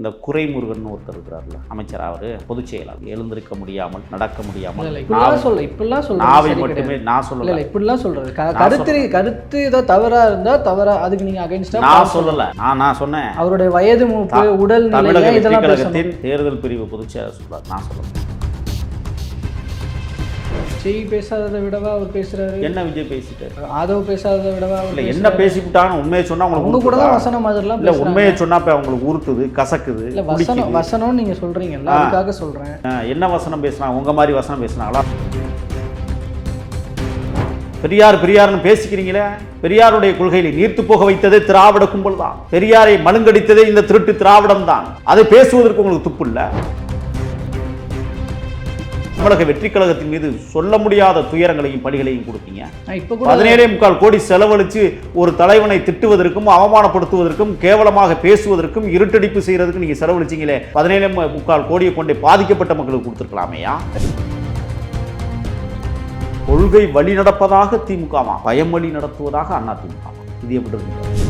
இந்த குறைமுருகன் ஒருத்தர் இருக்கிறார்ல அமைச்சர் அவர் பொதுச் செயலாளர். எழுந்திருக்க முடியாமல் நடக்க முடியாமல் இல்ல இப்படிலாம் சொல்ல நாவை மட்டுமே நான் சொல்லல. இப்படிலாம் சொல்றது கருத்து கருத்து ஏதோ தவறா இருந்தா தவறா அதுக்கு நீங்க அகைன்ஸ்டா நான் சொல்லல. நான் நான் சொன்னேன். அவருடைய வயது மூப்பு உடல் தமிழக இதெல்லாம் தேர்தல் பிரிவு பொதுச் செயலாளர் சொல்றார் நான் சொல்லல. செய் பேசாததை விடவா அவர் பேசுறாரு என்ன விஜய் பேசிட்டாரு ஆதவ் பேசாததை விடவா இல்ல? என்ன பேசிவிட்டான்னு உண்மையை சொன்னா அவங்க உங்களுக்கு கூட தான்? வசனம் மாதிரிலாம் இல்ல உண்மையை சொன்னா இப்ப அவங்களுக்கு உறுத்துது கசக்குது இல்ல வசனம். வசனம்னு நீங்க சொல்றீங்கல்ல ஆ. அதுக்காக சொல்றேன் என்ன வசனம் பேசுனாங்க உங்க மாதிரி வசனம் பேசுனாங்களா பெரியார் பெரியார்னு பேசிக்கிறீங்களே பெரியாருடைய கொள்கையை நீர்த்து போக வைத்ததே திராவிட கும்பல் தான் பெரியாரை மழுங்கடித்ததே இந்த திருட்டு திராவிடம் தான் அதை பேசுவதற்கு உங்களுக்கு துப்பு இல்ல தமிழக வெற்றி கழகத்தின் மீது சொல்ல முடியாத துயரங்களையும் பணிகளையும் கொடுத்தீங்க. நான் இப்ப கூட பதினேழே முக்கால் கோடி செலவழிச்சு ஒரு தலைவனை திட்டுவதற்கும் அவமானப்படுத்துவதற்கும் கேவலமாக பேசுவதற்கும் இருட்டடிப்பு செய்யறதுக்கு நீங்க செலவழிச்சீங்களே. பதினேழே முக்கால் கோடியை கொண்டு பாதிக்கப்பட்ட மக்களுக்கு கொடுத்துருக்கலாமேயா? கொள்கை வழி நடப்பதாக திமுகவா? பயம் வழி நடத்துவதாக அண்ணா திமுக இது எப்படி இருக்கு?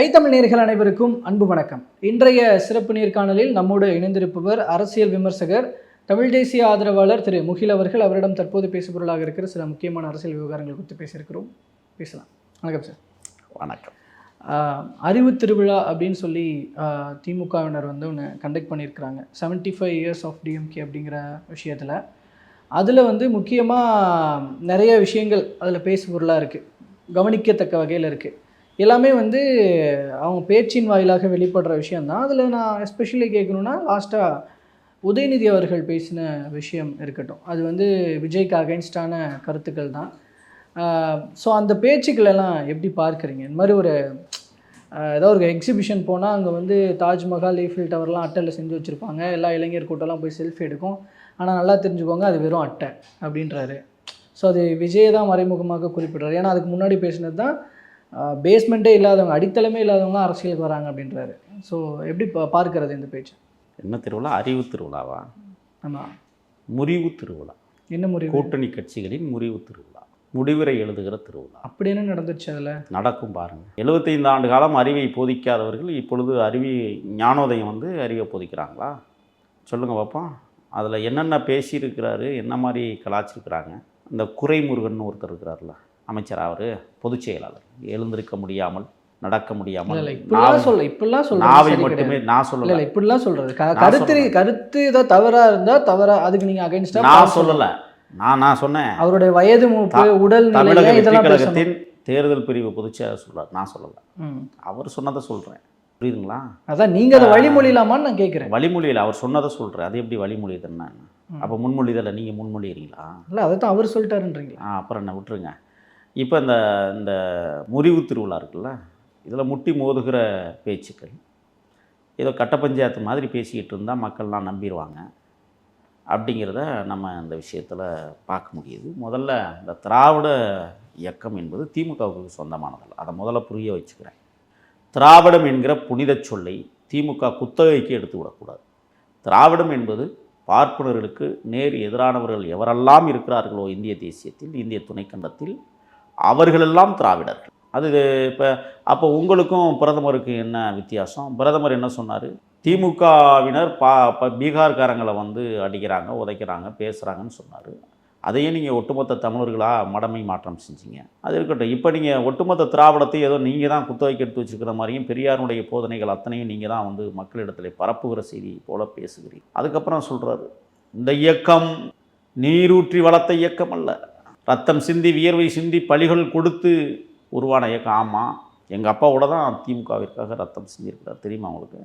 ஐத்தமிழ் நேர்கள் அனைவருக்கும் அன்பு வணக்கம். இன்றைய சிறப்பு நேர்காணலில் நம்மோடு இணைந்திருப்பவர் அரசியல் விமர்சகர் தமிழ் தேசிய ஆதரவாளர் திரு முகில் அவர்கள். அவரிடம் தற்போது பேசுபொருளாக இருக்கிற சில முக்கியமான அரசியல் விவகாரங்கள் குறித்து பேசியிருக்கிறோம். பேசலாம். வணக்கம் சார். வணக்கம். அறிவு திருவிழா அப்படின்னு சொல்லி திமுகவினர் வந்து ஒன்று கண்டக்ட் பண்ணியிருக்கிறாங்க. 75 ஃபைவ் இயர்ஸ் ஆஃப் டிஎம்கே அப்படிங்கிற விஷயத்தில். அதில் வந்து முக்கியமாக நிறைய விஷயங்கள் அதில் பேசு பொருளாக இருக்குது கவனிக்கத்தக்க வகையில் இருக்குது எல்லாமே வந்து அவங்க பேச்சின் வாயிலாக வெளிப்படுற விஷயந்தான் அதில் நான் எஸ்பெஷலி கேட்கணுன்னா லாஸ்ட்டாக உதயநிதி அவர்கள் பேசின விஷயம் இருக்கட்டும். அது வந்து விஜய்க்கு அகைன்ஸ்டான கருத்துக்கள் தான். ஸோ அந்த பேச்சுக்களெல்லாம் எப்படி பார்க்குறீங்க? இந்த மாதிரி ஒரு ஏதோ ஒரு எக்ஸிபிஷன் போனால் அங்கே வந்து தாஜ்மஹால் ஈஃபில் டவர்லாம் அட்டையில் செஞ்சு வச்சுருப்பாங்க. எல்லா இளைஞர் கூட்டம்லாம் போய் செல்ஃபி எடுக்கும். ஆனால் நல்லா தெரிஞ்சுக்கோங்க அது வெறும் அட்டை அப்படின்றாரு. ஸோ அது விஜய் தான் மறைமுகமாக குறிப்பிடுறாரு. ஏன்னா அதுக்கு முன்னாடி பேசினது தான் பேஸ்மெண்ட்டே இல்லாதவங்க அடித்தளமே இல்லாதவங்க அரசியலுக்கு வராங்க அப்படின்றாரு. ஸோ எப்படி பா பார்க்கறது இந்த பேச்சு? என்ன திருவிழா? அறிவு திருவிழாவா? ஆமாம் முறிவு திருவிழா. என்ன முடிவு கூட்டணி கட்சிகளின் முறிவு திருவிழா. முடிவுரை எழுதுகிற திருவிழா. அப்படி என்ன நடந்துச்சு அதில்? நடக்கும் பாருங்க. 75 ஆண்டு காலம் அறிவை போதிக்காதவர்கள் இப்பொழுது அறிவி ஞானோதயம் வந்து அறிவை போதிக்கிறாங்களா? சொல்லுங்க பார்ப்போம் அதில் என்னென்ன பேசியிருக்கிறாரு? என்ன மாதிரி கலாச்சிருக்கிறாங்க? இந்த குறைமுருகன் ஒருத்தர் இருக்கிறார்ல. அமைச்சர் அவர்? பொதுச் செயலாளர். எழுந்திருக்க முடியாமல் நடக்க முடியாமல் இப்படிலாம் நாவை- சொல்ல இப்படிலாம் நாவை சொல்ல மட்டுமே நான் சொல்லல. இப்படிலாம் நான் கருத்து சொல்றேன். கருத்து ஏதோ தவறாக இருந்தால் தவறா அதுக்கு நீங்கள் அகைன்ஸ்டாக நான் சொல்லல. நான் நான் சொன்னேன். அவருடைய வயது மூப்பு உடல் தமிழக கழகத்தின் தேர்தல் பிரிவு பொதுச் செயலாளர் சொல்றார். நான் சொல்லல. அவர் சொன்னதை சொல்றேன். புரியுதுங்களா? அதான் நீங்க அதை வழிமொழியலாமான்னு நான் கேட்குறேன் வழிமொழியில் அவர் சொன்னதை சொல்கிறேன் அது எப்படி வழிமொழியுதுன்னா அப்போ முன்மொழிதலை நீங்கள் முன்மொழிகிறீங்களா இல்லை அதை தான் அவர் சொல்லிட்டாருன்றீங்களா? அப்புறம் என்ன விட்டுருங்க. இப்போ இந்த இந்த முறிவு திருவிழா இருக்குல்ல இதில் முட்டி மோதுகிற பேச்சுக்கள் ஏதோ கட்ட பஞ்சாயத்து மாதிரி பேசிக்கிட்டு இருந்தால் மக்கள்லாம் நம்பிடுவாங்க. அப்படிங்கிறத நம்ம இந்த விஷயத்தில் பார்க்க முடியுது. முதல்ல இந்த திராவிட இயக்கம் என்பது திமுகவுக்கு சொந்தமானதல்ல. அதை முதல்ல புரிய வச்சுக்கிறேன். திராவிடம் என்கிற புனித சொல்லை திமுக குத்தகைக்கு எடுத்து விடக்கூடாது. திராவிடம் என்பது பார்ப்பனர்களுக்கு நேர் எதிரானவர்கள் எவரெல்லாம் இருக்கிறார்களோ இந்திய தேசியத்தில் இந்திய துணைக்கண்டத்தில் அவர்களெல்லாம் திராவிடர்கள். அது இப்போ அப்போ உங்களுக்கும் பிரதமருக்கு என்ன வித்தியாசம்? பிரதமர் என்ன சொன்னார்? திமுகவினர் பா இப்போ பீகார்காரங்களை வந்து அடிக்கிறாங்க உதைக்கிறாங்க பேசுகிறாங்கன்னு சொன்னார். அதையே நீங்கள் ஒட்டுமொத்த தமிழர்களாக மடமை மாற்றம் செஞ்சீங்க. அது இருக்கட்டும். இப்போ நீங்கள் ஒட்டுமொத்த திராவிடத்தை ஏதோ நீங்கள் தான் குத்தகைக்கு எடுத்து வச்சுருக்கிற மாதிரியும் பெரியாருடைய போதனைகள் அத்தனையும் நீங்கள் தான் வந்து மக்களிடத்தில் பரப்புகிற செய்தி போல் பேசுகிறீங்க அதுக்கப்புறம் சொல்கிறாரு இந்த இயக்கம் நீரூற்றி வளர்த்த இயக்கம் அல்ல ரத்தம் சிந்தி வியர்வை சிந்தி பலிகள் கொடுத்து உருவான இயக்கம். ஆமாம் எங்கள் அப்பாவோட தான் திமுகவிற்காக ரத்தம் சிந்தியிருக்கிறார். தெரியுமா உங்களுக்கு?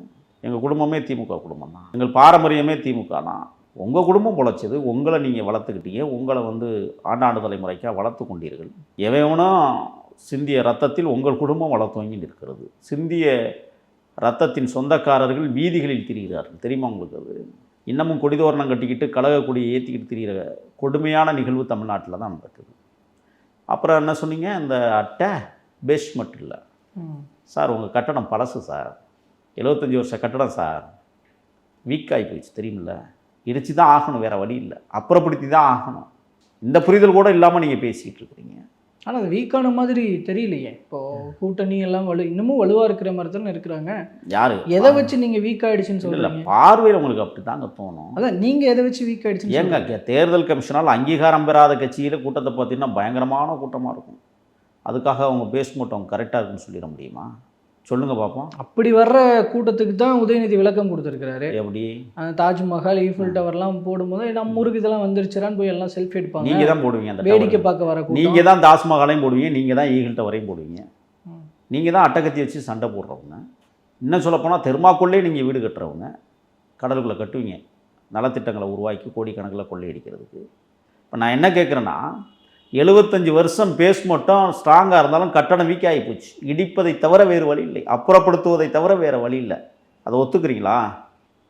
எங்கள் குடும்பமே திமுக குடும்பம் தான். எங்கள் பாரம்பரியமே திமுக தான். உங்கள் குடும்பம் பொழைச்சது உங்களை நீங்கள் வளர்த்துக்கிட்டீங்க உங்களை வந்து ஆண்டாண்டு தலைமுறைக்காக வளர்த்து கொண்டீர்கள். எவனும் சிந்திய ரத்தத்தில் உங்கள் குடும்பம் வளர்த்துவங்கி நிற்கிறது. சிந்திய ரத்தத்தின் சொந்தக்காரர்கள் வீதிகளில் திரிகிறார்கள். தெரியுமா உங்களுக்கு அது? இன்னமும் கொடிதோரணம் கட்டிக்கிட்டு கழக கொடியை ஏற்றிக்கிட்டு திரிகிற கொடுமையான நிகழ்வு தமிழ்நாட்டில் தான் நடக்குது. அப்புறம் என்ன சொன்னீங்க? இந்த அட்டை பேஸ்மெண்ட் இல்லை. சார் உங்கள் கட்டடம் பழசு சார். எழுபத்தஞ்சி வருஷ கட்டடம் சார். வீக் ஆகி போயிடுச்சு தெரியுமில்ல? இடிச்சு தான் ஆகணும் வேறு வழி இல்லை. அப்புறப்படுத்தி தான் ஆகணும். இந்த புரிதல் கூட இல்லாமல் நீங்கள் பேசிக்கிட்டு இருக்கிறீங்க. ஆனால் அது வீக்கான மாதிரி தெரியலையே. இப்போ கூட்டணி எல்லாம் வலு இன்னமும் வலுவாக இருக்கிற மாதிரி தானே இருக்கிறாங்க. யார்? எதை வச்சு நீங்கள் வீக் ஆயிடுச்சுன்னு இல்லை சொல்றீங்க? பார்வையில் உங்களுக்கு அப்படி தாங்க தோணும். அதான் நீங்கள் எதை வச்சு வீக் ஆயிடுச்சுன்னு ஏங்க தேர்தல் கமிஷனால் அங்கீகாரம் பெறாத கட்சியில் கூட்டத்தை பார்த்தீங்கன்னா பயங்கரமான கூட்டமாக இருக்கும். அதுக்காக அவங்க பேஸ்மெண்ட் அவங்க கரெக்டாக இருக்குன்னு சொல்லிட முடியுமா? சொல்லுங்கள் பார்ப்போம் அப்படி வர்ற கூட்டத்துக்கு தான் உதயநிதி விளக்கம் கொடுத்துருக்கிறாரு. எப்படி? அந்த தாஜ்மஹால் ஈஃபில் டவர்லாம் போடும்போது நம்ம ஊருக்கு இதெல்லாம் வந்துருச்சுறான்னு போய் எல்லாம் செல்ஃபி எடுப்பாங்க. நீங்கள் தான் போடுவீங்க அந்த வேடிக்கை. பார்க்க வர நீங்கள் தான் தாஸ்மஹாலையும் போடுவீங்க நீங்கள் தான் ஈகிள்கிட்ட வரையும் போடுவீங்க. நீங்கள் தான் அட்டகத்தி வச்சு சண்டை போடுறவங்க. இன்னும் சொல்லப்போனால் தெர்மாக்கோல்லே நீங்கள் வீடு கட்டுறவங்க. கடலுக்குள்ளே கட்டுவீங்க. நலத்திட்டங்களை உருவாக்கி கோடிக்கணக்கில் கொள்ளையடிக்கிறதுக்கு. இப்போ நான் என்ன கேட்குறேன்னா எழுபத்தஞ்சு வருஷம் பேஸ் மட்டும் ஸ்ட்ராங்காக இருந்தாலும் கட்டணம் வீக் ஆகி போச்சு. இடிப்பதை தவிர வேறு வழி இல்லை. அப்புறப்படுத்துவதை தவிர வேறு வழி இல்லை. அதை ஒத்துக்கிறீங்களா?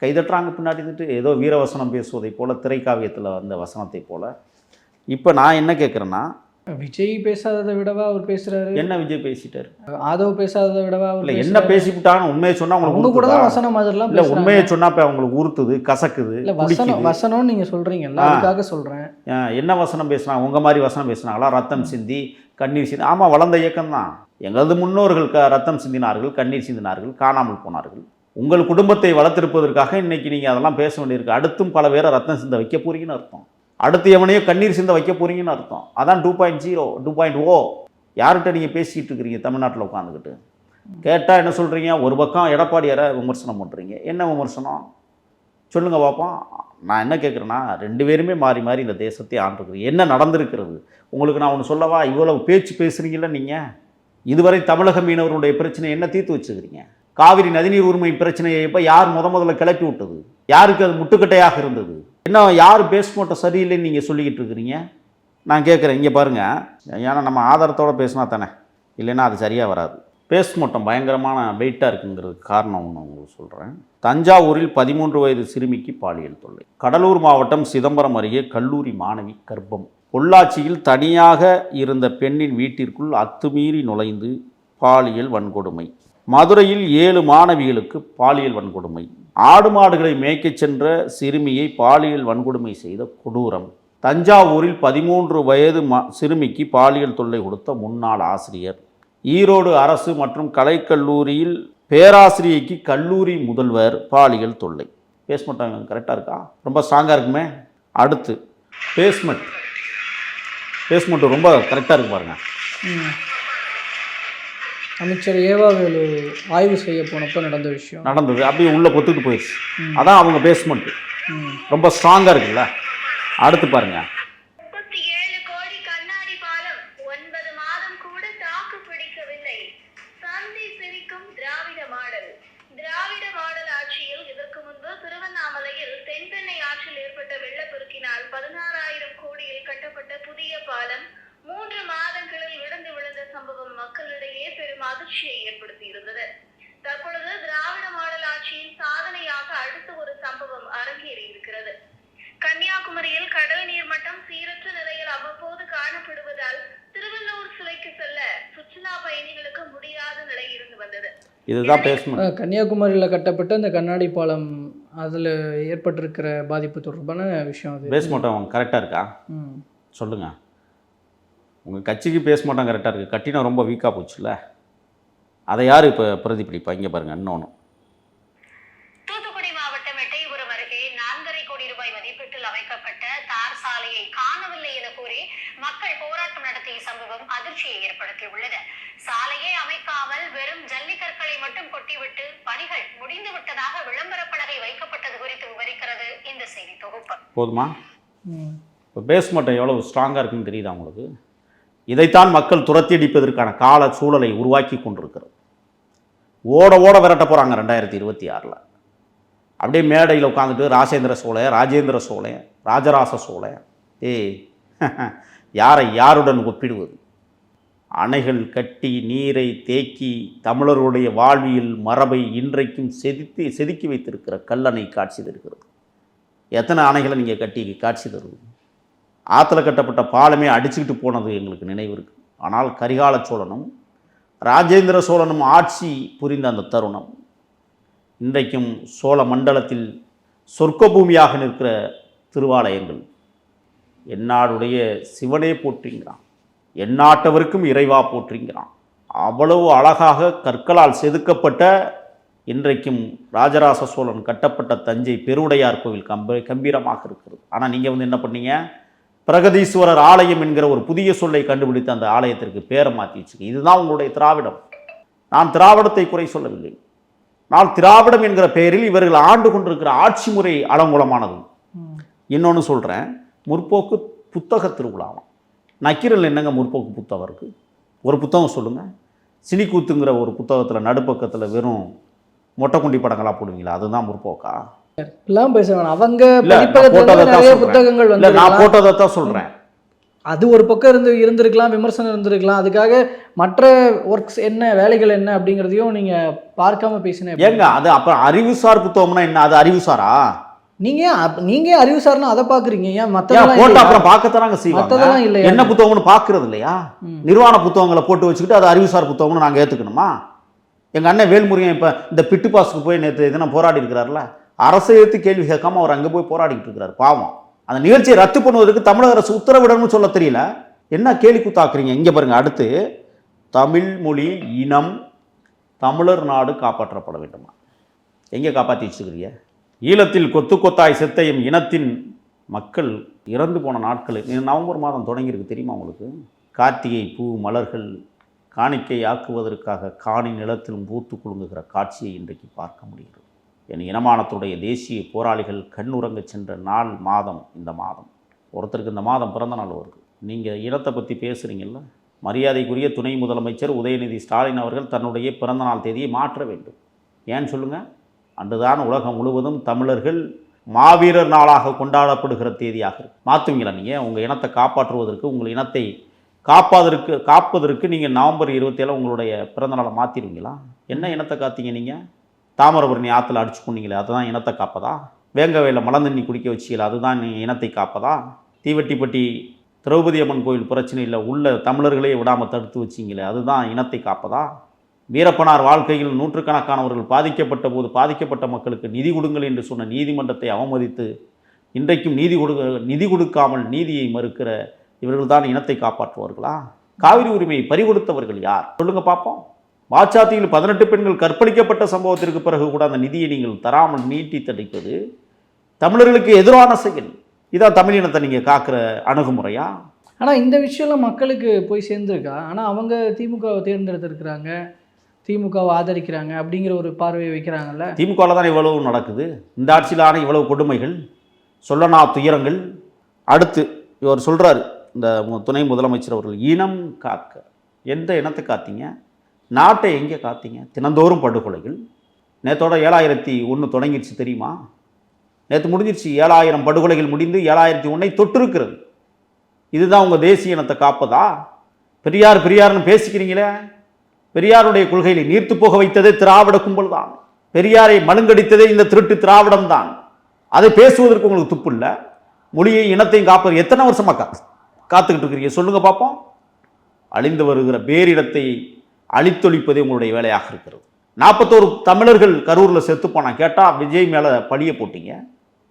கைதட்டுறாங்க பின்னாடி நின்னுட்டு ஏதோ வீரவசனம் பேசுவதை போல் திரைக்காவியத்தில் வந்த வசனத்தை போல். இப்போ நான் என்ன கேட்குறேன்னா விஜய் பேசாததை விடவா அவர் பேசுறாரு என்ன விஜய் பேசிட்டாரு ஆதவ் பேசாததை விடவா அவர் இல்ல என்ன பேசுறாரு? பேசிவிட்டாங்கன்னு உண்மையை சொன்னா உங்களுக்கு கூட தான்? வசனம் மாதிரிலாம் இல்ல. உண்மையை சொன்னா இப்ப அவங்களுக்கு உறுத்துது கசக்குது இல்ல வசனம். வசனம்னு நீங்க சொல்றீங்கல்ல. அதுக்காக சொல்றேன் என்ன வசனம் பேசுனாங்க உங்க மாதிரி வசனம் பேசுனாங்களா ரத்தம் சிந்தி கண்ணீர் சிந்தி ஆமா வளர்ந்த இயக்கம் தான் எங்களது முன்னோர்கள் க ரத்தம் சிந்தினார்கள் கண்ணீர் சிந்தினார்கள் காணாமல் போனார்கள் உங்கள் குடும்பத்தை வளர்த்திருப்பதற்காக இன்னைக்கு நீங்க அதெல்லாம் பேச வேண்டியிருக்கு அடுத்தும் பல பேரை ரத்தம் சிந்த வைக்க போறீங்கன்னு அர்த்தம் அடுத்து எவனையோ கண்ணீர் சிந்த வைக்க போறீங்கன்னு அர்த்தம். அதான் two point zero two point O யார்கிட்ட நீங்கள் பேசிகிட்டு இருக்கிறீங்க தமிழ்நாட்டில் உட்காந்துக்கிட்டு கேட்டால் என்ன சொல்கிறீங்க ஒரு பக்கம் எடப்பாடியாரை விமர்சனம் பண்ணுறீங்க என்ன விமர்சனம்? சொல்லுங்கள் பார்ப்போம் நான் என்ன கேட்குறேன்னா ரெண்டு பேருமே மாறி மாறி இந்த தேசத்தை ஆண்டிருக்கிறீங்க என்ன நடந்திருக்கிறது? உங்களுக்கு நான் ஒன்று சொல்லவா? இவ்வளவு பேச்சு பேசுகிறீங்கள நீங்கள் இதுவரை தமிழக மீனவர்களுடைய பிரச்சனை என்ன தீர்த்து வச்சுக்கிறீங்க? காவிரி நதிநீர் உரிமை பிரச்சனையை இப்போ யார் முத முதல்ல கிளப்பி விட்டது? யாருக்கு அது முட்டுக்கட்டையாக இருந்தது? என்ன யார் பேஸ்மோட்டை சரியில்லைன்னு நீங்கள் சொல்லிக்கிட்டு இருக்கிறீங்க? நான் கேட்குறேன் இங்கே பாருங்கள் ஏன்னா நம்ம ஆதாரத்தோடு பேசினா தானே? இல்லைன்னா அது சரியாக வராது. பேஸ்மோட்டம் பயங்கரமான வெயிட்டாக இருக்குங்கிறதுக்கு காரணம் ஒன்று உங்களுக்கு சொல்கிறேன் தஞ்சாவூரில் பதிமூன்று வயது சிறுமிக்கு பாலியல் தொல்லை. கடலூர் மாவட்டம் சிதம்பரம் அருகே கல்லூரி மாணவி கர்ப்பம். பொள்ளாச்சியில் தனியாக இருந்த பெண்ணின் வீட்டிற்குள் அத்துமீறி நுழைந்து பாலியல் வன்கொடுமை. மதுரையில் ஏழு மாணவிகளுக்கு பாலியல் வன்கொடுமை. ஆடு மாடுகளை மேய்க்கச் சென்ற சிறுமியை பாலியல் வன்கொடுமை செய்த கொடூரம். தஞ்சாவூரில் பதிமூன்று வயது ம சிறுமிக்கு பாலியல் தொல்லை கொடுத்த முன்னாள் ஆசிரியர். ஈரோடு அரசு மற்றும் கலைக்கல்லூரியில் பேராசிரியைக்கு கல்லூரி முதல்வர் பாலியல் தொல்லை. பேஸ்மெண்ட் கரெக்டாக இருக்கா? ரொம்ப ஸ்ட்ராங்காக இருக்குமே. அடுத்து பேஸ்மெண்ட் பேஸ்மெண்ட் ரொம்ப கரெக்டாக இருக்கு பாருங்கள் அமைச்சர் ஏவாவேலு ஆய்வு செய்ய போனப்போ நடந்த விஷயம். நடந்தது. அப்படியே உள்ளே பொத்துக்கிட்டு போயிடுச்சு அதான் அவங்க பேஸ்மெண்ட் ம். ரொம்ப ஸ்ட்ராங்காக இருக்குல்ல? அடுத்து பாருங்க. கன்னியாகுமரியில் கடல் நீர் மட்டம் சீரற்ற நிலையில் அவ்வப்போது காணப்படுவதால் திருவள்ளூர் சிலைக்கு செல்ல சுற்றுலா பயணிகளுக்கு முடியாத நிலை இருந்து வந்தது. இதுதான் அஹ், கன்னியாகுமரியில் கட்டப்பட்ட இந்த கண்ணாடி பாலம் அதில் ஏற்பட்டிருக்கிற பாதிப்பு தொடர்பான விஷயம் அது. பேஸ்மெண்ட் அவங்க கரெக்டாக இருக்கா? ம். சொல்லுங்கள் உங்கள் கட்சிக்கு பேஸ்மெண்ட்டும் கரெக்டாக இருக்குது கட்டினம் ரொம்ப வீக்காக போச்சுல்ல. அதை யார் இப்போ பிரதிபலிப்பா? இங்கே பாருங்கள் இன்னொன்று தூத்துக்குடி மாவட்டம் எட்டயபுரம் அருகே நான்கரை கோடி ரூபாய் மதிப்பீட்டில் அமைக்கப்பட்ட தார் சாலையை காணவில்லை என கூறி மக்கள் போராட்டம் நடத்திய சம்பவம் ஏற்படுத்தியுள்ளது சாலையை அமைக்காமல் வெறும் ஜல்லிக்கற்களை மட்டும் கொட்டிவிட்டு பணிகள் முடிந்து விட்டதாக விளம்பர பலகை வைக்கப்பட்டது குறித்து விவரிக்கிறது இந்த செய்தி தொகுப்பு. போதுமா? ம். இப்போ பேஸ்மெண்ட்டை எவ்வளோ ஸ்ட்ராங்காக இருக்குன்னு தெரியுதா உங்களுக்கு? இதைத்தான் மக்கள் துரத்தி அடிப்பதற்கான கால சூழலை உருவாக்கி கொண்டிருக்கிறது. ஓட ஓட விரட்ட போகிறாங்க ரெண்டாயிரத்தி இருபத்தி ஆறில். அப்படியே மேடையில் உட்காந்துட்டு ராஜேந்திர சோழன் ராஜேந்திர சோழன் ராஜராச சோழன். ஏய் யாரை யாருடன் ஒப்பிடுவது? அணைகள் கட்டி நீரை தேக்கி தமிழர்களுடைய வாழ்வியல் மரபை இன்றைக்கும் செதுத்தி செதுக்கி வைத்திருக்கிற கல்லணை காட்சி தருகிறது. எத்தனை அணைகளை நீங்கள் கட்டி காட்சி தருவது? ஆற்றுல கட்டப்பட்ட பாலமே அடிச்சுக்கிட்டு போனது எங்களுக்கு நினைவு இருக்குது ஆனால் கரிகால சோழனும் ராஜேந்திர சோழனும் ஆட்சி புரிந்த அந்த தருணம். இன்றைக்கும் சோழ மண்டலத்தில் சொர்க்க பூமியாக நிற்கிற திருவாலயங்கள் என்னாடுடைய சிவனே போற்றுங்கிறான் எந்நாட்டவருக்கும் இறைவா போற்றுங்கிறான் அவ்வளவு அழகாக கற்களால் செதுக்கப்பட்ட இன்றைக்கும் ராஜராஜ சோழன் கட்டப்பட்ட தஞ்சை பெருவுடையார் கோவில் கம்ப கம்பீரமாக இருக்கிறது. ஆனால் நீங்கள் வந்து என்ன பண்ணீங்க? பிரகதீஸ்வரர் ஆலயம் என்கிற ஒரு புதிய சொல்லை கண்டுபிடித்து அந்த ஆலயத்திற்கு பேரை மாற்றி வச்சுக்க இதுதான் உங்களுடைய திராவிடம். நான் திராவிடத்தை குறை சொல்லவில்லை. நான் திராவிடம் என்கிற பெயரில் இவர்கள் ஆண்டு கொண்டிருக்கிற ஆட்சி முறை அலங்கோலமானது. இன்னொன்று சொல்கிறேன் முற்போக்கு புத்தக திருவிழாவாம். நக்கீரல் என்னங்க முற்போக்கு புத்தகம் இருக்குது ஒரு புத்தகம் சொல்லுங்கள் சினிக்கூத்துங்கிற ஒரு புத்தகத்தில் நடுப்பக்கத்தில் வெறும் மொட்டைக்குண்டி படங்களாக போடுவீங்களா? அதுதான் முற்போக்கா? எல்லாம் பேச வேணாம். அவங்க. புத்தகங்கள் வந்து நான் போட்டதை தான் சொல்கிறேன் அது ஒரு பக்கம் இருந்து இருந்திருக்கலாம் விமர்சனம் இருந்திருக்கலாம். அதுக்காக மற்ற ஒர்க்ஸ் என்ன வேலைகள் என்ன அப்படிங்கிறதையும் நீங்க பார்க்காம பேசினேன்? ஏங்க அது அப்புறம் அறிவுசார் புத்தகம்னா என்ன? அது அறிவுசாரா? நீங்க நீங்க ஏன் அறிவுசார்னா அதை பாக்குறீங்க ஏன் மத்ததெல்லாம் போட்டு? அப்புறம் பார்க்கத்தானாங்க செய்வாங்க? மத்ததெல்லாம் இல்லையா? என்ன புத்தகம்னு பார்க்கறது இல்லையா. நிர்வாண புத்தகங்களை போட்டு வச்சுக்கிட்டு அது அறிவுசார் புத்தகம்னு நாங்கள் ஏற்றுக்கணுமா எங்கள் அண்ணன் வேல்முருகன் இப்போ இந்த பிட்டு பாஸுக்கு போய் நேற்று தினம் போராடி இருக்கிறார்ல அரசை எடுத்து கேள்வி கேட்காம அவர் அங்கே போய் போராடிக்கிட்டு இருக்கிறார் பாவம். அந்த நிகழ்ச்சியை ரத்து பண்ணுவதற்கு தமிழக அரசு உத்தரவிடணும்னு சொல்ல தெரியல. என்ன கேலி குத்தாக்குறீங்க? இங்கே பாருங்க அடுத்து. தமிழ் மொழி இனம் தமிழர் நாடு காப்பாற்றப்பட வேண்டுமா? எங்கே காப்பாற்றி வச்சுக்கிறீங்க ஈழத்தில் கொத்து கொத்தாய் செத்தையும் இனத்தின் மக்கள் இறந்து போன நாட்கள். நவம்பர் மாதம் தொடங்கியிருக்கு தெரியுமா உங்களுக்கு? கார்த்திகை பூ மலர்கள் காணிக்கை ஆக்குவதற்காக காணி நிலத்திலும் பூத்து குலுங்குகிற காட்சியை இன்றைக்கு பார்க்க முடிகிறது. என் இனமானத்துடைய தேசிய போராளிகள் கண்ணுறங்க சென்ற நாள் மாதம் இந்த மாதம். ஒருத்தருக்கு இந்த மாதம் பிறந்த நாள் வருது. நீங்கள் இனத்தை பற்றி பேசுகிறீங்கல்ல மரியாதைக்குரிய துணை முதலமைச்சர் உதயநிதி ஸ்டாலின் அவர்கள் தன்னுடைய பிறந்தநாள் தேதியை மாற்ற வேண்டும். ஏன்னு சொல்லுங்கள் அன்றுதான் உலகம் முழுவதும் தமிழர்கள் மாவீரர் நாளாக கொண்டாடப்படுகிற தேதியாக இருக்கு. மாற்றுவீங்களா நீங்கள் உங்கள் இனத்தை காப்பாற்றுவதற்கு உங்கள் இனத்தை காப்பாதற்கு காப்பதற்கு நீங்கள் நவம்பர் இருபத்தேழு உங்களுடைய பிறந்தநாளை மாற்றிடுவீங்களா என்ன இனத்தை காத்தீங்க நீங்கள் தாமிரபரணி ஆற்றுல அடிச்சு கொண்டீங்களே அதுதான் இனத்தை காப்பதா? வேங்கவையில் மலந்தண்ணி குடிக்க வச்சீங்களே அதுதான் நீ இனத்தை காப்பதா? தீவட்டிப்பட்டி திரௌபதி அம்மன் கோயில் பிரச்சனையில் உள்ள தமிழர்களே விடாமல் தடுத்து வச்சிங்களே அதுதான் இனத்தை காப்பதா? வீரப்பனார் வாழ்க்கையில் நூற்றுக்கணக்கானவர்கள் பாதிக்கப்பட்ட போது பாதிக்கப்பட்ட மக்களுக்கு நிதி கொடுங்கள் என்று சொன்ன நீதிமன்றத்தை அவமதித்து இன்றைக்கும் நீதி கொடுக்க நிதி கொடுக்காமல் நீதியை மறுக்கிற இவர்கள் தான் இனத்தை காப்பாற்றுவார்களா காவிரி உரிமையை பறிகொடுத்தவர்கள் யார்? சொல்லுங்க பார்ப்போம். வாச்சாத்தியில் பதினெட்டு பெண்கள் கற்பழிக்கப்பட்ட சம்பவத்திற்கு பிறகு கூட அந்த நிதியை நீங்கள் தராமல் நீட்டி தடைப்பது தமிழர்களுக்கு எதிரான செயல். இதான் தமிழ் இனத்தை நீங்கள் காக்கிற அணுகுமுறையா? ஆனால் இந்த விஷயம்லாம் மக்களுக்கு போய் சேர்ந்துருக்கா? ஆனால் அவங்க திமுகவை தேர்ந்தெடுத்திருக்கிறாங்க. திமுகவை ஆதரிக்கிறாங்க அப்படிங்கிற ஒரு பார்வையை வைக்கிறாங்கல்ல? திமுகவில் தான் இவ்வளவு நடக்குது? இந்த ஆட்சியிலான இவ்வளவு கொடுமைகள்? சொல்லனா துயரங்கள். அடுத்து இவர் சொல்கிறாரு இந்த துணை முதலமைச்சர் அவர்கள் இனம் காக்க. எந்த இனத்தை காத்தீங்க? நாட்டை எங்கே காத்தீங்க? தினந்தோறும் படுகொலைகள். நேற்றோட ஏழாயிரத்தி ஒன்று தொடங்கிடுச்சு தெரியுமா? நேற்று முடிஞ்சிருச்சு. ஏழாயிரம் படுகொலைகள் முடிந்து ஏழாயிரத்தி ஒன்றை தொட்டிருக்கிறது இதுதான் உங்கள் தேசிய இனத்தை காப்பதா? பெரியார் பெரியார்னு பேசிக்கிறீங்களே. பெரியாருடைய கொள்கைகளை நீர்த்து போக வைத்ததே திராவிட கும்பல் தான். பெரியாரை மழுங்கடித்ததே இந்த திருட்டு திராவிடம் தான். அதை பேசுவதற்கு உங்களுக்கு துப்பு இல்லை மொழியை இனத்தையும் காப்பது எத்தனை வருஷமா கா காத்துக்கிட்டு இருக்கிறீங்க? சொல்லுங்க பார்ப்போம் அழிந்து வருகிற பேரிடத்தை அழித்தொழிப்பதே உங்களுடைய வேலையாக இருக்கிறது. நாற்பத்தோரு தமிழர்கள் கரூரில் செத்து போனான். கேட்டால் விஜய் மேலே பழிய போட்டீங்க.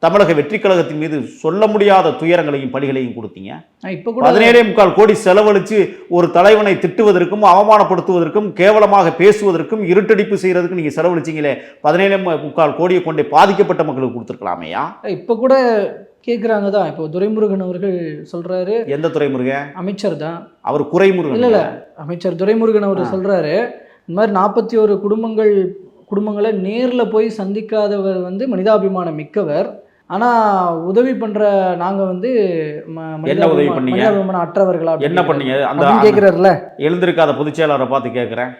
தமிழக வெற்றி கழகத்தின் மீது சொல்ல முடியாத துயரங்களையும் பழிகளையும் கொடுத்தீங்க. இப்ப கூட பதினேழே முக்கால் கோடி செலவழித்து ஒரு தலைவனை திட்டுவதற்கும் அவமானப்படுத்துவதற்கும் கேவலமாக பேசுவதற்கும் இருட்டடிப்பு செய்யறதுக்கு நீங்க செலவழிச்சீங்களே பதினேழே முக்கால் கோடியை கொண்டே பாதிக்கப்பட்ட மக்களுக்கு கொடுத்துருக்கலாமேயா? இப்ப கூட கேக்குறாங்க தான். இப்போ துரைமுருகன் அவர்கள் சொல்றாரு. எந்த துறைமுருகன் அமைச்சர் தான். அவர் குறைமுருகன். இல்ல இல்ல. அமைச்சர் துரைமுருகன் அவர் ஆ. சொல்றாரு. இந்த மாதிரி நாற்பத்தி ஒரு குடும்பங்கள் குடும்பங்களை நேர்ல போய் சந்திக்காதவர் வந்து மனிதாபிமானம் மிக்கவர். ஆனா உதவி பண்ற நாங்க வந்து என்ன உதவி பண்ணீங்க? மனிதாபிமானம் அற்றவர்களா என்ன பண்ணீங்க? அந்த கேக்குறாருல. எழுந்திருக்காத பொதுச் செயலாளரை பார்த்து கேட்குறேன்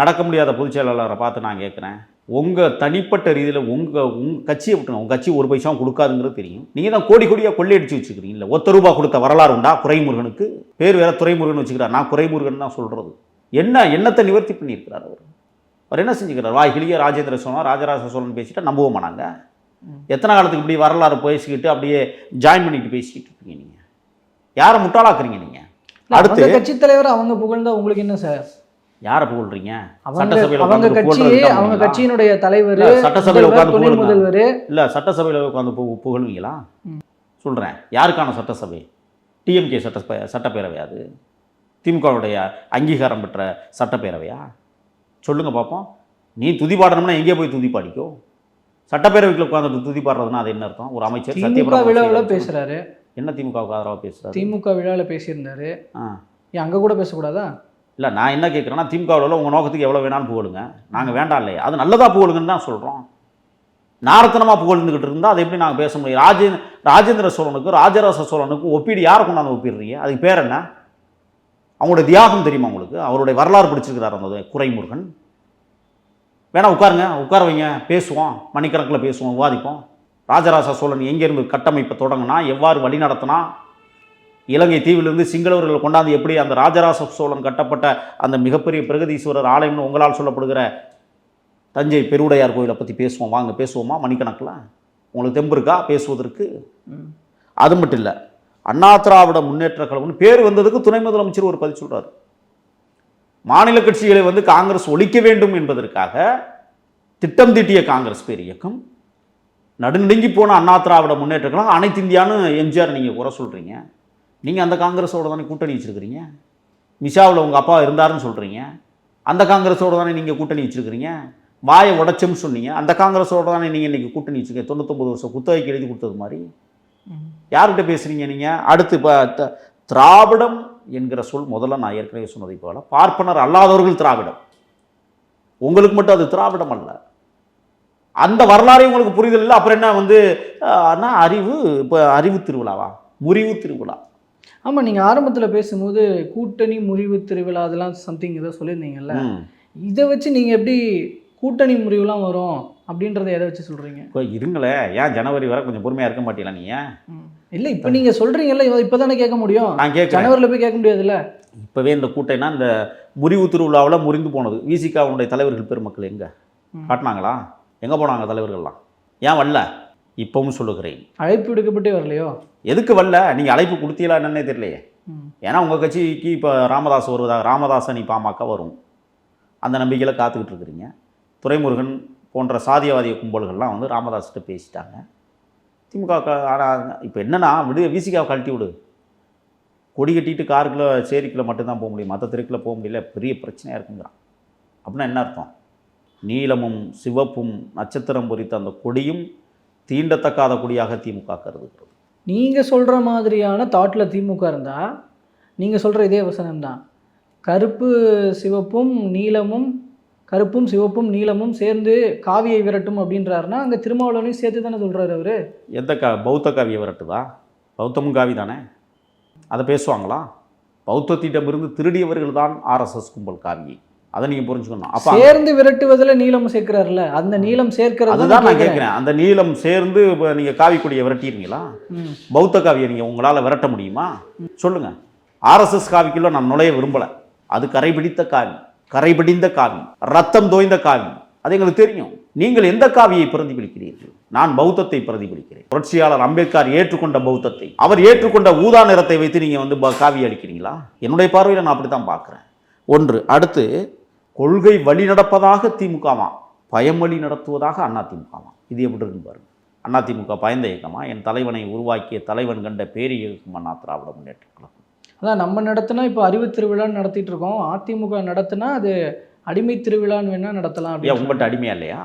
நடக்க முடியாத பொதுச் செயலாளரை பார்த்து நான் கேட்குறேன் உங்கள் தனிப்பட்ட ரீதியில் உங்கள் உங்கள் கட்சியை விட்டுங்க உங்கள் கட்சி ஒரு பைசாவும் கொடுக்காதுங்கிறது தெரியும். நீங்கள் தான் கோடி கோடியாக கொள்ளையடிச்சு வச்சுக்கிறீங்களா ஒத்த ரூபா கொடுத்த வரலாறு உண்டா? குறைமுருகனுக்கு பேர் வேற துறைமுருகன் வச்சுக்கிறார். நான் குறைமுருகன் தான் சொல்கிறது என்ன என்னத்தை நிவர்த்தி பண்ணியிருக்கிறார் அவர்? அவர் என்ன செஞ்சுக்கிறார்? வாய் கிளிய ராஜேந்திர சோழன் ராஜராஜ சோழன் பேசிட்டா நம்புவோமா நாங்கள் எத்தனை காலத்துக்கு இப்படி வரலாறு பேசிக்கிட்டு அப்படியே ஜாயின் பண்ணிட்டு பேசிக்கிட்டு இருக்கீங்க நீங்கள் யாரை முட்டாளாக்குறீங்க நீங்கள் அடுத்து கட்சி தலைவர் அவங்க புகழ்ந்தா உங்களுக்கு என்ன சார்? யாரை புகழ்றீங்க? அவங்க சட்டசபையில அவங்க கட்சியினுடைய தலைவர் சட்டசபையில உட்கார்ந்து. முதல்வர் இல்லை சட்டசபையில் உட்காந்து புகழ்வீங்களா? சொல்கிறேன் யாருக்கான சட்டசபை? டிஎம்கே சட்ட சட்டப்பேரவை அது. திமுகவுடைய அங்கீகாரம் பெற்ற சட்டப்பேரவையா? சொல்லுங்க பார்ப்போம் நீ துதி பாடணும்னா எங்கே போய் துதி பாடிக்கோ? சட்டப்பேரவைக்குள்ள உட்காந்துட்டு துதி பாடுறதுன்னா அது என்ன அர்த்தம்? ஒரு அமைச்சர் திமுக விழாவில். பேசுறாரு. என்ன திமுகவுக்கு ஆதரவாக பேசுறாரு? திமுக விழாவில் பேசியிருந்தாரு. ஏன் அங்க கூட பேசக்கூடாதா? இல்லை நான் என்ன கேட்குறேன்னா திமுகவில் உங்கள் நோக்கத்துக்கு எவ்வளோ வேணாலும் புகழுங்க. நாங்கள் வேண்டாம் இல்லையா? அது நல்லதாக புகழுங்கன்னு தான் சொல்கிறோம் நாரத்தனமாக புகழ்ந்துக்கிட்டு இருந்தால் அதை எப்படி நாங்கள் பேச முடியும்? ராஜே ராஜேந்திர சோழனுக்கும் ராஜராஜ சோழனுக்கும் ஒப்பீடு யாரை கொண்டாந்து ஒப்பிடுறீங்க? அதுக்கு பேர் என்ன? அவங்களுடைய தியாகம் தெரியுமா உங்களுக்கு? அவருடைய வரலாறு பிடிச்சிருக்கிறார் அந்த குறைமுருகன். வேணா உட்காருங்க உட்கார வைங்க பேசுவோம் மணிக்கணக்கில் பேசுவோம் விவாதிப்போம். ராஜராஜ சோழன் எங்கேருந்து கட்டமைப்பை தொடங்கினா எவ்வாறு வழி நடத்தினா இலங்கை தீவிலிருந்து சிங்களவர்கள் கொண்டாந்து எப்படி அந்த ராஜராஜ சோழன் கட்டப்பட்ட அந்த மிகப்பெரிய பிரகதீஸ்வரர் ஆலயம்னு உங்களால் சொல்லப்படுகிற தஞ்சை பெருவுடையார் கோயிலை பற்றி பேசுவோம். வாங்க பேசுவோமா? மணிக்கணக்கில்? உங்களுக்கு தெம்பு இருக்கா? பேசுவதற்கு. அது மட்டும் இல்லை அண்ணா திராவிட முன்னேற்ற கழகம்னு பேர் வந்ததுக்கு துணை முதலமைச்சர் ஒரு பதில் சொல்றாரு. மாநில கட்சிகளை வந்து காங்கிரஸ் ஒழிக்க வேண்டும் என்பதற்காக திட்டம் தீட்டிய காங்கிரஸ் பேர் இயக்கம். நடுநடுங்கி போன அண்ணா திராவிட முன்னேற்ற கழகம் அனைத்து இந்தியான்னு எம்ஜிஆர் நீங்கள் குறை சொல்கிறீங்க நீங்கள் அந்த காங்கிரஸோட தானே கூட்டணி வச்சிருக்கிறீங்க. மிஷாவில் உங்கள் அப்பா இருந்தாருன்னு சொல்கிறீங்க அந்த காங்கிரஸோட தானே நீங்கள் கூட்டணி வச்சிருக்கிறீங்க. வாயை உடைச்சோம்னு சொன்னீங்க. அந்த காங்கிரஸோட தானே நீங்கள் இன்றைக்கி கூட்டணி வச்சுருக்கீங்க. தொண்ணூத்தொம்பது வருஷம் குத்தகைக்கு எழுதி கொடுத்தது மாதிரி. யார்கிட்ட பேசுகிறீங்க நீங்கள் அடுத்து இப்போ திராவிடம் என்கிற சொல் முதல்ல நான் ஏற்கனவே சொன்னதை போல பார்ப்பனர் அல்லாதவர்கள் திராவிடம். உங்களுக்கு மட்டும் அது திராவிடம் அல்ல. அந்த வரலாறே உங்களுக்கு புரிதல் இல்லை அப்புறம் என்ன வந்து அண்ணா அறிவு இப்போ அறிவு திருவிழாவா? முறிவு திருவிழா. ஆமா நீங்க ஆரம்பத்துல பேசும்போது கூட்டணி முறிவு திருவிழா அதெல்லாம் சம்திங் ஏதோ சொல்லியிருந்தீங்கல்ல. இதை வச்சு நீங்க எப்படி கூட்டணி முறிவுலாம் வரும் அப்படின்றத எதை வச்சு சொல்றீங்க? இப்போ இருங்களேன் ஏன் ஜனவரி வரை கொஞ்சம் பொறுமையாக இருக்க மாட்டீங்களா நீங்கள். இல்ல இப்ப நீங்க சொல்றீங்கல்ல இவ- இப்பதானே கேட்க முடியும். நான் கேட்குறேன். ஜனவரில போய் கேட்க முடியாதுல்ல? இப்போவே இந்த கூட்டம்னா இந்த முறிவு திருவிழாவில் முறிந்து போனது. விசிகாவுடைய தலைவர்கள் பெருமக்கள் எங்கே. காட்டினாங்களா? எங்கே போனாங்க தலைவர்கள்லாம்? ஏன் வரல? இப்பவும் சொல்லுகிறேன். அழைப்பு விடுக்கப்பட்டே வரலையோ? எதுக்கு வரல? நீங்கள் அழைப்பு கொடுத்தீங்களா என்னன்னே தெரியலையே. ஏன்னா உங்கள் கட்சிக்கு இப்போ ராமதாஸ் வருவதாக ராமதாசன் இப்போ பாமக வரும். அந்த நம்பிக்கையில் காத்துக்கிட்டு இருக்கிறீங்க. துரைமுருகன் போன்ற சாதியவாதிய கும்பல்கள்லாம் வந்து ராமதாஸ்கிட்ட பேசிட்டாங்க. திமுக ஆனால் இப்போ என்னென்னா விடு விசிகாவை கழட்டி விடு. கொடி கட்டிட்டு காருக்குள்ளே சேரிக்குள்ளே மட்டும்தான் போக முடியும். மற்ற தெருக்குள்ள போக முடியல. பெரிய பிரச்சனையாக இருக்குங்கிறான். அப்படின்னா என்ன அர்த்தம்? நீளமும் சிவப்பும் நட்சத்திரம் பொறித்த அந்த கொடியும் தீண்டத்தக்காத கொடியாக திமுக கருதுகிறது. நீங்கள் சொல்கிற மாதிரியான தாட்டில் திமுக இருந்தால் நீங்கள் சொல்கிற இதே வசனம்தான். கருப்பு சிவப்பும் நீலமும் கருப்பும் சிவப்பும் நீலமும் சேர்ந்து காவியை விரட்டும் அப்படின்றாருன்னா அங்க திருமாவளவனையும் சேர்த்து தானே சொல்றாரு அவரு. எந்த கா பௌத்த காவியை விரட்டுதா? பௌத்தமும் காவி தானே அதை பேசுவாங்களா? பௌத்தத்திடமிருந்து திருடியவர்கள் தான் ஆர்எஸ்எஸ் கும்பல் காவியை. அதை நீங்கள் புரிஞ்சுக்கணும். அப்போ சேர்ந்து விரட்டுவதுல நீலம் சேர்க்கிறாருல அந்த நீலம் சேர்க்கிறது அதுதான் நான் கேட்குறேன் அந்த நீலம் சேர்ந்து இப்போ நீங்கள் காவி கொடியை விரட்டிடுவீங்களா. பௌத்த காவியை நீங்கள் உங்களால் விரட்ட முடியுமா? சொல்லுங்கள் ஆர்எஸ்எஸ் காவிக்குள்ள நான் நுழைய விரும்பலை. அது கரைபிடித்த காவி. கரைபிடிந்த காவி ரத்தம் தோய்ந்த காவி அது எங்களுக்கு தெரியும். நீங்கள் எந்த காவியை பிரதிபலிக்கிறீர்கள்? நான் பௌத்தத்தை பிரதிபலிக்கிறேன். புரட்சியாளர் அம்பேத்கர் ஏற்றுக்கொண்ட பௌத்தத்தை. அவர் ஏற்றுக்கொண்ட ஊதா நிறத்தை வைத்து நீங்கள் வந்து ப- காவி அடிக்கிறீங்களா? என்னுடைய பார்வையில் நான் அப்படி தான் பார்க்குறேன். ஒன்று அடுத்து கொள்கை வழி நடப்பதாக திமுகவா? பயம் வழி நடத்துவதாக அண்ணா இது எப்படி இருக்குன்னு பாருங்கள் அதிமுக பயந்த இயக்கமா? என் தலைவனை உருவாக்கிய தலைவன் கண்ட பேரி இயக்கம் அண்ணா திராவிட முன்னேற்ற அதான் நம்ம நடத்தினா இப்போ அறிவு திருவிழான்னு நடத்திட்டு இருக்கோம். அதிமுக நடத்தினா அது அடிமை திருவிழான்னு வேணா நடத்தலாம் ஏன் அப்படின்னு உங்கள்கிட்ட அடிமையா இல்லையா?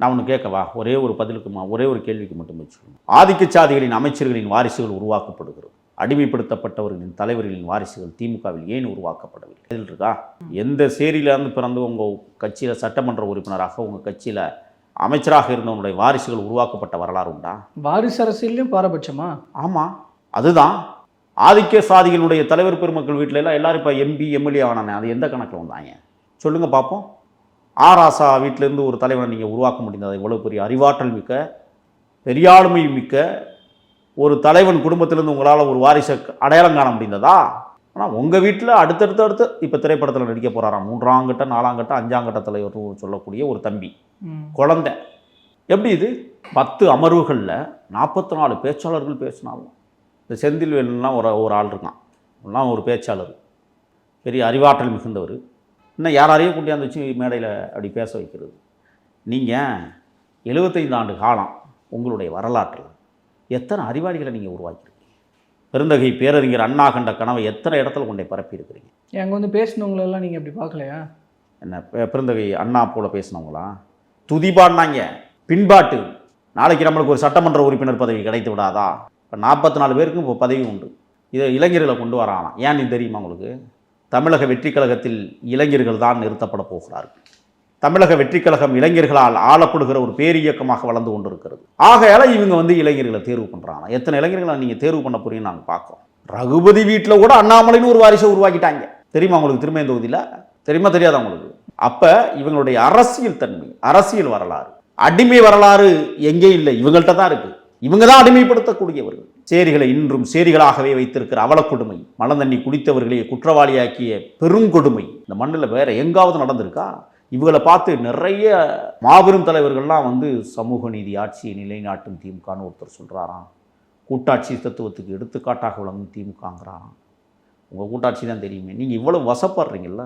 நான் ஒன்று கேட்கவா ஒரே ஒரு பதிலுக்குமா ஒரே ஒரு கேள்விக்கு மட்டும் வச்சுக்கணும் ஆதிக்க சாதிகளின் அமைச்சர்களின் வாரிசுகள் உருவாக்கப்படுகிறது. அடிமைப்படுத்தப்பட்டவர்களின் தலைவர்களின் வாரிசுகள் திமுகவில் ஏன் உருவாக்கப்படவில்லை? இதில் இருக்கா? எந்த சேரியிலேருந்து பிறந்து உங்கள் கட்சியில் சட்டமன்ற உறுப்பினராக உங்கள் கட்சியில் அமைச்சராக இருந்தவனுடைய வாரிசுகள் உருவாக்கப்பட்ட வரலாறு உண்டா? வாரிசு அரசியல்லையும் பாரபட்சமா? ஆமாம் அதுதான். ஆதிக்க சாதிகளுடைய தலைவர் பெருமக்கள் வீட்டில எல்லாம் எல்லாரும் இப்போ எம்பி எம்எல்ஏ ஆனானே அது எந்த கணக்கில் வந்தாங்க? சொல்லுங்கள் பார்ப்போம் ஆராசா வீட்டிலேருந்து ஒரு தலைவனை நீங்கள் உருவாக்க முடிந்தது. இவ்வளோ பெரிய அறிவாற்றல் மிக்க பெரியாளுமை மிக்க ஒரு தலைவன் குடும்பத்திலேருந்து உங்களால் ஒரு வாரிசை அடையாளம் காண முடிந்ததா? ஆனால் உங்கள் வீட்டில் அடுத்தடுத்து அடுத்து இப்போ திரைப்படத்தில் நடிக்க போகிறாராம் மூன்றாம் கட்ட நாலாம் கட்ட அஞ்சாம் கட்ட தலைவர் சொல்லக்கூடிய ஒரு தம்பி. குழந்தை. எப்படி இது? பத்து அமர்வுகளில் நாற்பத்தி நாலு பேச்சாளர்கள் பேசினாலும் இந்த செந்தில்வேலுலாம் ஒரு ஒரு ஆள் இருக்கான். எல்லாம் ஒரு பேச்சாளர். பெரிய அறிவாற்றல் மிகுந்தவர். இன்னும் யாரையும் கொண்டாந்து வச்சு மேடையில் அப்படி பேச வைக்கிறது. நீங்கள் எழுபத்தைந்து ஆண்டு காலம் உங்களுடைய வரலாற்றில் எத்தனை அறிவாளிகளை நீங்கள் உருவாக்கியிருக்கீங்க? பெருந்தகை பேரறிஞர் அண்ணா கண்ட கனவை எத்தனை இடத்துல கொண்டே பரப்பியிருக்கிறீங்க? அங்கே வந்து பேசினவங்களெல்லாம் நீங்கள் அப்படி பார்க்கலையா? என்ன பெருந்தகை அண்ணா போல பேசினவங்களா? துதிபாடினாங்க பின்பாட்டு. நாளைக்கு நம்மளுக்கு ஒரு சட்டமன்ற உறுப்பினர் பதவி கிடைத்து விடாதா? இப்போ நாற்பத்தி நாலு பேருக்கும் இப்போ பதவி உண்டு. இதை இளைஞர்களை கொண்டு வரானா ஏன் இது தெரியுமா உங்களுக்கு? தமிழக வெற்றி கழகத்தில் இளைஞர்கள் தான் நிறுத்தப்பட போகிறார்கள். தமிழக வெற்றி கழகம் இளைஞர்களால் ஆளப்படுகிற ஒரு பேரியக்கமாக வளர்ந்து கொண்டிருக்கிறது. ஆகையால் இவங்க வந்து இளைஞர்களை தேர்வு பண்ணுறாங்க எத்தனை இளைஞர்களை நீங்கள் தேர்வு பண்ண போறீங்கன்னு நாங்கள் பார்க்கோம் ரகுபதி வீட்டில் கூட அண்ணாமலைன்னு ஒரு வாரிசை உருவாக்கிட்டாங்க. தெரியுமா உங்களுக்கு திரும்ப தொகுதியில்? தெரியுமா தெரியாதா உங்களுக்கு? அப்போ இவங்களுடைய அரசியல் தன்மை அரசியல் வரலாறு அடிமை வரலாறு எங்கே இல்லை? இவங்கள்ட்ட தான் இருக்குது இவங்க தான் அடிமைப்படுத்தக்கூடியவர்கள். சேரிகளை இன்றும் சேரிகளாகவே வைத்திருக்கிற அவலக்கொடுமை மலந்தண்ணி குடித்தவர்களே குற்றவாளியாக்கிய பெருங்கொடுமை இந்த மண்ணில் வேற எங்காவது நடந்திருக்கா? இவங்களை பார்த்து நிறைய மாபெரும் தலைவர்கள்லாம் வந்து சமூக நீதி ஆட்சியை நிலைநாட்டும் திமுகன்னு ஒருத்தர் சொல்கிறாராம் கூட்டாட்சி தத்துவத்துக்கு எடுத்துக்காட்டாக விளங்கும் திமுகங்கிறாராம். உங்கள் கூட்டாட்சி தான் தெரியுமே. நீங்கள் இவ்வளவு வசப்படுறீங்கள்ல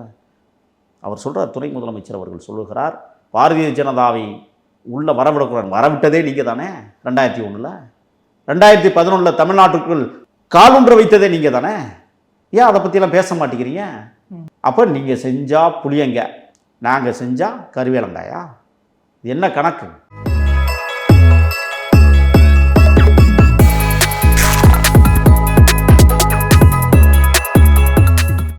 அவர் சொல்கிறார் துணை முதலமைச்சர் அவர்கள் சொல்லுகிறார் பாரதிய ஜனதாவை உள்ள வரவிடக்கூடாது. வரவிட்டதே நீங்கள் தானே ரெண்டாயிரத்தி ஒன்றில் ரெண்டாயிரத்தி பதினொன்றில் தமிழ்நாட்டுக்குள் காலூன்ற வைத்ததே நீங்கள் தானே ஏன் அதை பற்றிலாம் பேச மாட்டேங்கிறீங்க? அப்போ நீங்கள் செஞ்சால் புளியங்க. நாங்கள் செஞ்சால் கருவேலங்காயா? என்ன கணக்கு?